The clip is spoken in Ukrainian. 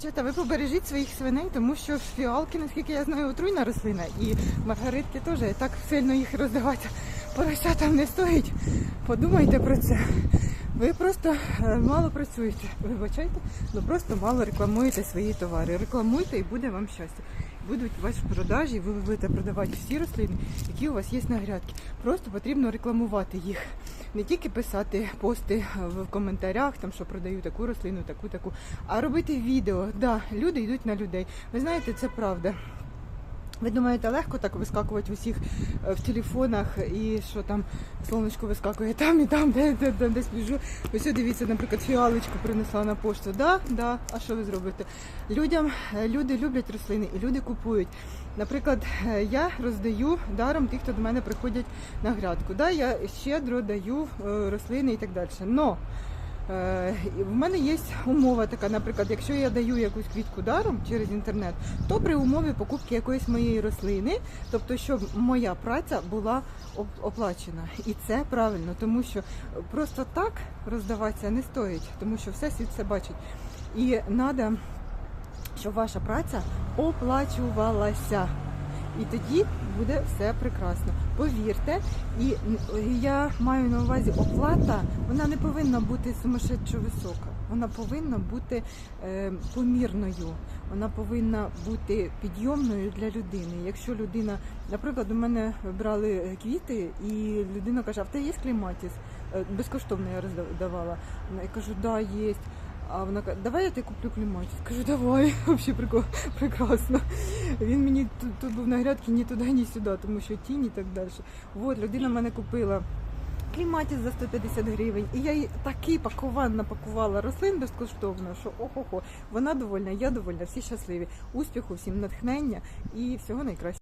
Дівчата, ви побережіть своїх свиней, тому що фіалки, наскільки я знаю, отруйна рослина. І маргаритки теж так сильно їх роздавати поросятам не стоїть. Подумайте про це. Ви просто е, мало працюєте, вибачайте, ну просто мало рекламуєте свої товари. Рекламуйте і буде вам щастя. Будуть ваші продажі, ви будете продавати всі рослини, які у вас є на грядки. Просто потрібно рекламувати їх. Не тільки писати пости в коментарях, там що продаю таку рослину, таку, таку, а робити відео. Да, люди йдуть на людей. Ви знаєте, це правда. Ви думаєте, легко так вискакувати в усіх е, в телефонах і що там сонечко вискакує там і там, де, де, де десь біжу. Ось дивіться, наприклад, фіалочку принесла на пошту. Да, да. А що ви зробите? Людям е, люди люблять рослини і люди купують. Наприклад, е, я роздаю даром тих, хто до мене приходять на грядку. Да, я щедро даю рослини і так далі. Но В мене є умова така, наприклад, якщо я даю якусь квітку даром через інтернет, то при умові покупки якоїсь моєї рослини, тобто, щоб моя праця була оплачена. І це правильно, тому що просто так роздаватися не стоїть, тому що все світ це бачить. І треба, щоб ваша праця оплачувалася. І тоді буде все прекрасно. Повірте, і я маю на увазі оплата, вона не повинна бути сумасшедшо висока. Вона повинна бути е, помірною, вона повинна бути підйомною для людини. Якщо людина, наприклад, у мене брали квіти, і людина каже, а в тебе є кліматіс? Е, Безкоштовно я роздавала. Я кажу, да, є. А вона каже, давай я тебе куплю кліматіс. Кажу, давай, взагалі прекрасно. Він мені тут, тут був на грядці ні туди, ні сюди, тому що тінь і так далі. От, людина мене купила кліматіс за 150 гривень. І я їй такий пакуван напакувала рослин безкоштовно, що охо-хо. Вона довольна, я довольна, всі щасливі. Успіху, всім натхнення і всього найкращого.